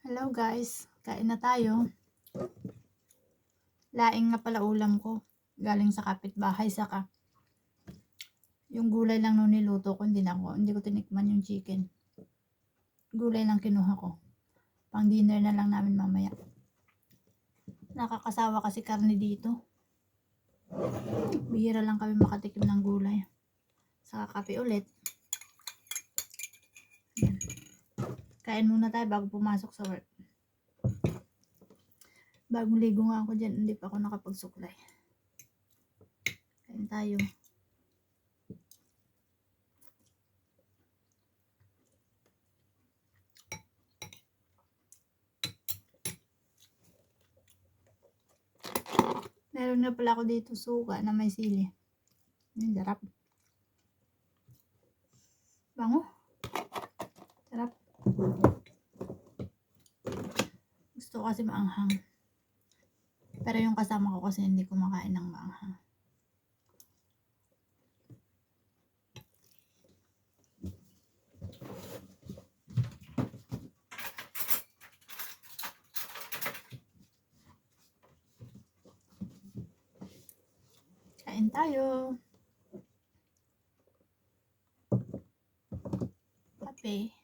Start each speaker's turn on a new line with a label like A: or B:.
A: Hello guys, kain na tayo. Laing nga pala ulam ko. Galing sa kapitbahay saka yung gulay lang nung niluto ko, hindi na ako, hindi ko tinikman yung chicken. Gulay lang kinuha ko. Pang dinner na lang namin mamaya. Nakakasawa kasi karne dito. Bihira lang kami makatikim ng gulay. Saka kape ulit. Kain muna tayo bago pumasok sa work. Bagong ligo nga ako dyan, hindi pa ako nakapagsuklay. Kain tayo. Meron na pala ako dito suka na may sili. Ang darap. Bango. Sarap. Gusto ko kasi maanghang. Pero yung kasama ko kasi hindi kumakain ng maanghang. Kain tayo. Kape.